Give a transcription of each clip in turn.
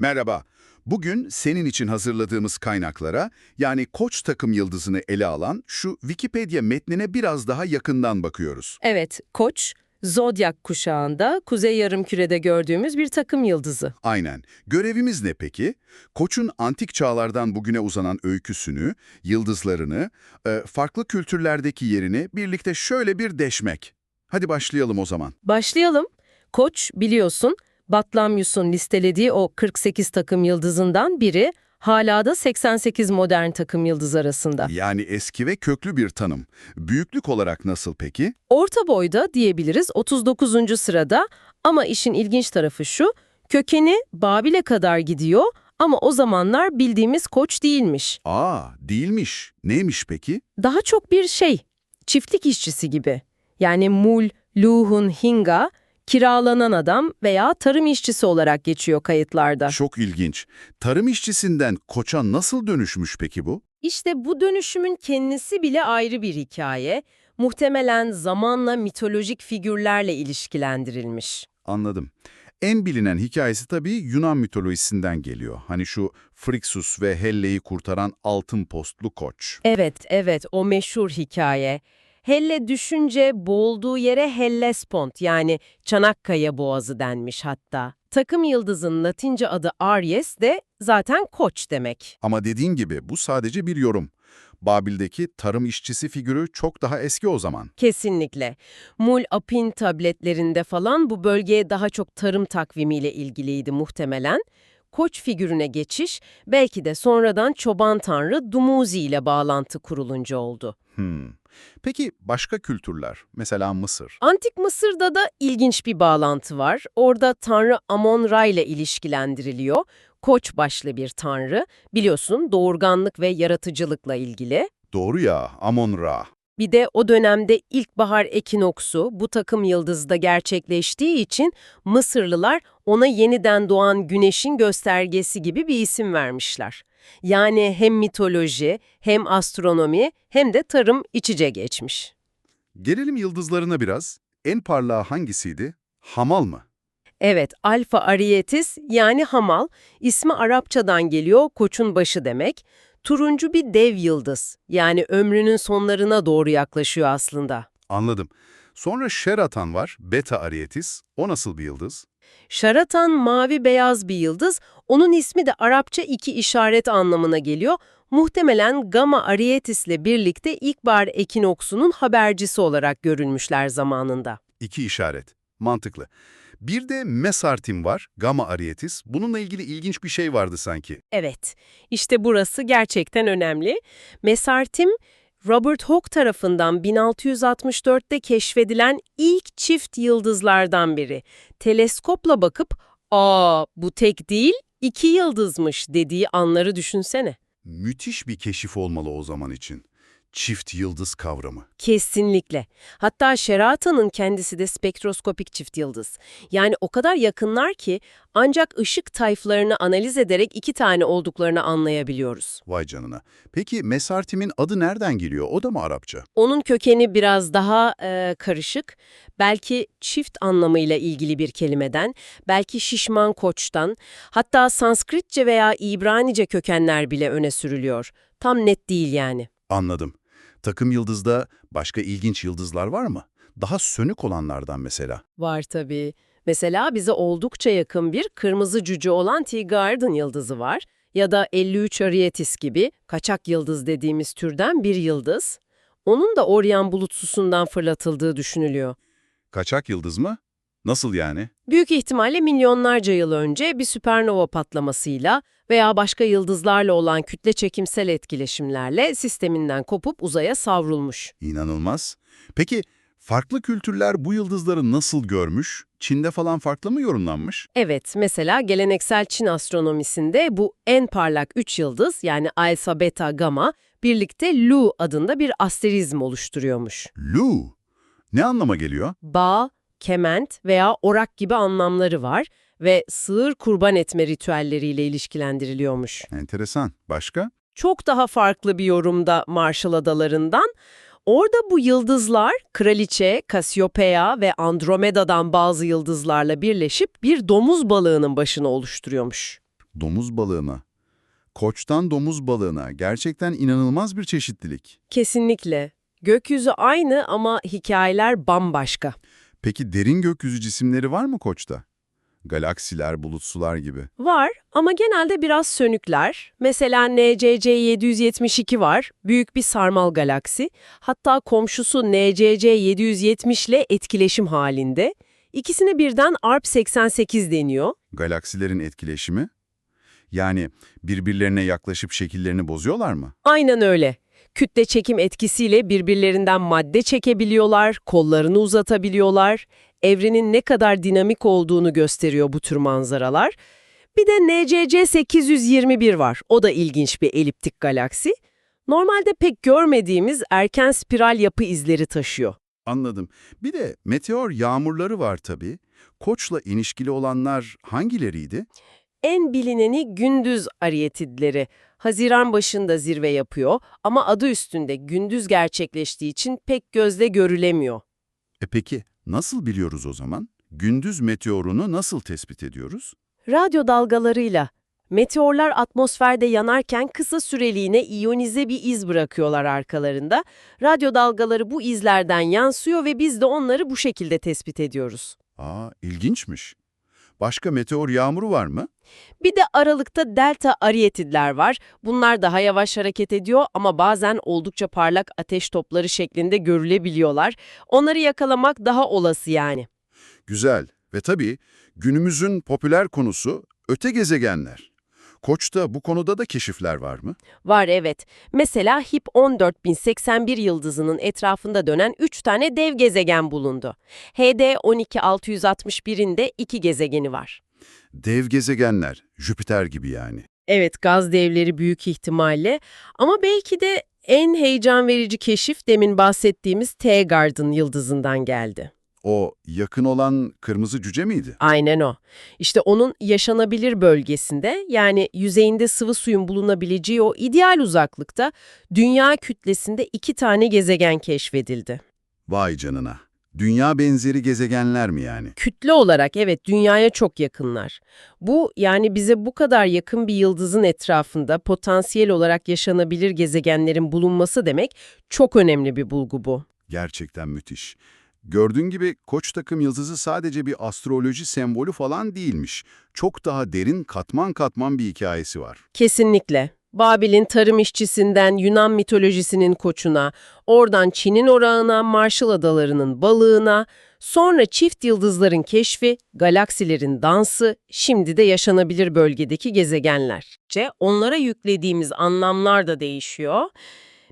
Merhaba. Bugün senin için hazırladığımız kaynaklara, yani Koç takım yıldızını ele alan şu Wikipedia metnine biraz daha yakından bakıyoruz. Evet, Koç, Zodyak kuşağında Kuzey Yarımküre'de gördüğümüz bir takım yıldızı. Aynen. Görevimiz ne peki? Koç'un antik çağlardan bugüne uzanan öyküsünü, yıldızlarını, e, farklı kültürlerdeki yerini birlikte şöyle bir deşmek. Hadi başlayalım o zaman. Başlayalım. Koç, biliyorsun, Batlamyus'un listelediği o 48 takım yıldızından biri, hala da 88 modern takım yıldız arasında. Yani eski ve köklü bir tanım. Büyüklük olarak nasıl peki? Orta boyda diyebiliriz 39. sırada ama işin ilginç tarafı şu, kökeni Babil'e kadar gidiyor ama o zamanlar bildiğimiz Koç değilmiş. Aa, değilmiş. Neymiş peki? Daha çok bir şey, çiftlik işçisi gibi. Yani mul, luhun, hinga, kiralanan adam veya tarım işçisi olarak geçiyor kayıtlarda. Çok ilginç. Tarım işçisinden koça nasıl dönüşmüş peki bu? İşte bu dönüşümün kendisi bile ayrı bir hikaye. Muhtemelen zamanla mitolojik figürlerle ilişkilendirilmiş. Anladım. En bilinen hikayesi tabii Yunan mitolojisinden geliyor. Hani şu Phrixus ve Helle'yi kurtaran altın postlu koç. Evet, evet o meşhur hikaye. Helle düşünce boğulduğu yere Hellespont yani Çanakkaya Boğazı denmiş hatta. Takım yıldızın Latince adı Aries de zaten koç demek. Ama dediğin gibi bu sadece bir yorum. Babil'deki tarım işçisi figürü çok daha eski o zaman. Kesinlikle. Mul Apin tabletlerinde falan bu bölgeye daha çok tarım takvimiyle ilgiliydi muhtemelen. Koç figürüne geçiş belki de sonradan çoban tanrı Dumuzi ile bağlantı kurulunca oldu. Hmm. Peki başka kültürler, mesela Mısır? Antik Mısır'da da ilginç bir bağlantı var. Orada tanrı Amon-Ra ile ilişkilendiriliyor. Koç başlı bir tanrı. Biliyorsun doğurganlık ve yaratıcılıkla ilgili. Doğru ya, Amon-Ra. Bir de o dönemde ilkbahar ekinoksu bu takım yıldızda gerçekleştiği için Mısırlılar ona yeniden doğan güneşin göstergesi gibi bir isim vermişler. Yani hem mitoloji, hem astronomi, hem de tarım iç içe geçmiş. Gelelim yıldızlarına biraz. En parlağı hangisiydi? Hamal mı? Evet, Alfa Arietis yani Hamal, ismi Arapçadan geliyor, koçun başı demek. Turuncu bir dev yıldız, yani ömrünün sonlarına doğru yaklaşıyor aslında. Anladım. Sonra Şeratan var, Beta Arietis. O nasıl bir yıldız? Şaratan mavi beyaz bir yıldız, onun ismi de Arapça iki işaret anlamına geliyor. Muhtemelen Gamma Arietis ile birlikte ilkbahar ekinoksunun habercisi olarak görülmüşler zamanında. İki işaret. Mantıklı. Bir de Mesartim var, Gamma Arietis. Bununla ilgili ilginç bir şey vardı sanki. Evet, işte burası gerçekten önemli. Mesartim, Robert Hooke tarafından 1664'te keşfedilen ilk çift yıldızlardan biri. Teleskopla bakıp, ''Aa bu tek değil, iki yıldızmış.'' dediği anları düşünsene. Müthiş bir keşif olmalı o zaman için. Çift yıldız kavramı. Kesinlikle. Hatta Sheraton'un kendisi de spektroskopik çift yıldız. Yani o kadar yakınlar ki ancak ışık tayflarını analiz ederek iki tane olduklarını anlayabiliyoruz. Vay canına. Peki Mesartim'in adı nereden geliyor? O da mı Arapça? Onun kökeni biraz daha e, karışık. Belki çift anlamıyla ilgili bir kelimeden, belki şişman koçtan, hatta Sanskritçe veya İbranice kökenler bile öne sürülüyor. Tam net değil yani. Anladım. Takım yıldızda başka ilginç yıldızlar var mı? Daha sönük olanlardan mesela. Var tabii. Mesela bize oldukça yakın bir kırmızı cüce olan T-Garden yıldızı var. Ya da 53 Arietis gibi kaçak yıldız dediğimiz türden bir yıldız. Onun da Orion bulutsusundan fırlatıldığı düşünülüyor. Kaçak yıldız mı? Nasıl yani? Büyük ihtimalle milyonlarca yıl önce bir süpernova patlamasıyla veya başka yıldızlarla olan kütle çekimsel etkileşimlerle sisteminden kopup uzaya savrulmuş. İnanılmaz. Peki farklı kültürler bu yıldızları nasıl görmüş? Çin'de falan farklı mı yorumlanmış? Evet, mesela geleneksel Çin astronomisinde bu en parlak üç yıldız yani Alpha, Beta, Gamma birlikte Lu adında bir asterizm oluşturuyormuş. Lu. Ne anlama geliyor? Bağ, kement veya orak gibi anlamları var ve sığır kurban etme ritüelleriyle ilişkilendiriliyormuş. Enteresan. Başka? Çok daha farklı bir yorumda Marshall Adalarından, orada bu yıldızlar Kraliçe, Cassiopeia ve Andromeda'dan bazı yıldızlarla birleşip bir domuz balığının başını oluşturuyormuş. Domuz balığına. Koçtan domuz balığına gerçekten inanılmaz bir çeşitlilik. Kesinlikle. Gökyüzü aynı ama hikayeler bambaşka. Peki derin gökyüzü cisimleri var mı Koç'ta? Galaksiler, bulutsular gibi. Var ama genelde biraz sönükler. Mesela NCC 772 var, büyük bir sarmal galaksi. Hatta komşusu NCC 770 ile etkileşim halinde. İkisine birden ARP 88 deniyor. Galaksilerin etkileşimi? Yani birbirlerine yaklaşıp şekillerini bozuyorlar mı? Aynen öyle. Kütle çekim etkisiyle birbirlerinden madde çekebiliyorlar, kollarını uzatabiliyorlar. Evrenin ne kadar dinamik olduğunu gösteriyor bu tür manzaralar. Bir de NCC 821 var. O da ilginç bir eliptik galaksi. Normalde pek görmediğimiz erken spiral yapı izleri taşıyor. Anladım. Bir de meteor yağmurları var tabii. Koç'la ilişkili olanlar hangileriydi? En bilineni gündüz ariyetidleri. Haziran başında zirve yapıyor ama adı üstünde gündüz gerçekleştiği için pek gözle görülemiyor. E peki nasıl biliyoruz o zaman? Gündüz meteorunu nasıl tespit ediyoruz? Radyo dalgalarıyla. Meteorlar atmosferde yanarken kısa süreliğine iyonize bir iz bırakıyorlar arkalarında. Radyo dalgaları bu izlerden yansıyor ve biz de onları bu şekilde tespit ediyoruz. Aa, ilginçmiş. Başka meteor yağmuru var mı? Bir de aralıkta delta ariyetidler var. Bunlar daha yavaş hareket ediyor ama bazen oldukça parlak ateş topları şeklinde görülebiliyorlar. Onları yakalamak daha olası yani. Güzel. Ve tabii günümüzün popüler konusu öte gezegenler. Koç'ta bu konuda da keşifler var mı? Var evet. Mesela HIP 14081 yıldızının etrafında dönen 3 tane dev gezegen bulundu. HD 12661'in de 2 gezegeni var. Dev gezegenler, Jüpiter gibi yani. Evet, gaz devleri büyük ihtimalle ama belki de en heyecan verici keşif demin bahsettiğimiz T-Garden yıldızından geldi. O yakın olan kırmızı cüce miydi? Aynen o. İşte onun yaşanabilir bölgesinde yani yüzeyinde sıvı suyun bulunabileceği o ideal uzaklıkta dünya kütlesinde iki tane gezegen keşfedildi. Vay canına. Dünya benzeri gezegenler mi yani? Kütle olarak evet dünyaya çok yakınlar. Bu yani bize bu kadar yakın bir yıldızın etrafında potansiyel olarak yaşanabilir gezegenlerin bulunması demek çok önemli bir bulgu bu. Gerçekten müthiş. Gördüğün gibi Koç takım yıldızı sadece bir astroloji sembolü falan değilmiş. Çok daha derin katman katman bir hikayesi var. Kesinlikle. Babil'in tarım işçisinden Yunan mitolojisinin koçuna, oradan Çin'in orağına, Marshall Adaları'nın balığına, sonra çift yıldızların keşfi, galaksilerin dansı, şimdi de yaşanabilir bölgedeki gezegenler. Ce, Onlara yüklediğimiz anlamlar da değişiyor.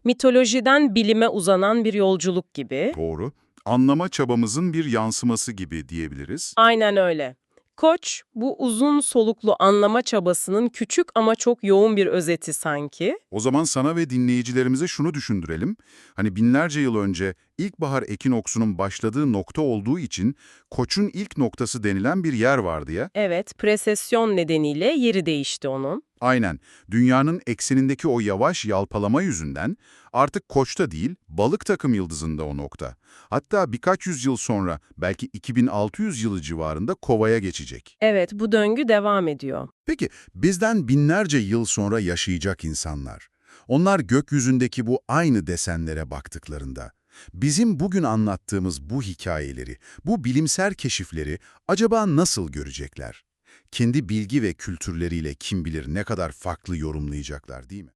Mitolojiden bilime uzanan bir yolculuk gibi. Doğru. Anlama çabamızın bir yansıması gibi diyebiliriz. Aynen öyle. Koç, bu uzun soluklu anlama çabasının küçük ama çok yoğun bir özeti sanki. O zaman sana ve dinleyicilerimize şunu düşündürelim. Hani binlerce yıl önce ilkbahar ekinoksunun başladığı nokta olduğu için Koç'un ilk noktası denilen bir yer vardı ya. Evet, presesyon nedeniyle yeri değişti onun. Aynen. Dünyanın eksenindeki o yavaş yalpalama yüzünden artık Koç'ta değil, balık takım yıldızında o nokta. Hatta birkaç yüzyıl sonra, belki 2600 yılı civarında Kova'ya geçecek. Evet, bu döngü devam ediyor. Peki bizden binlerce yıl sonra yaşayacak insanlar, onlar gökyüzündeki bu aynı desenlere baktıklarında, bizim bugün anlattığımız bu hikayeleri, bu bilimsel keşifleri acaba nasıl görecekler? Kendi bilgi ve kültürleriyle kim bilir ne kadar farklı yorumlayacaklar değil mi?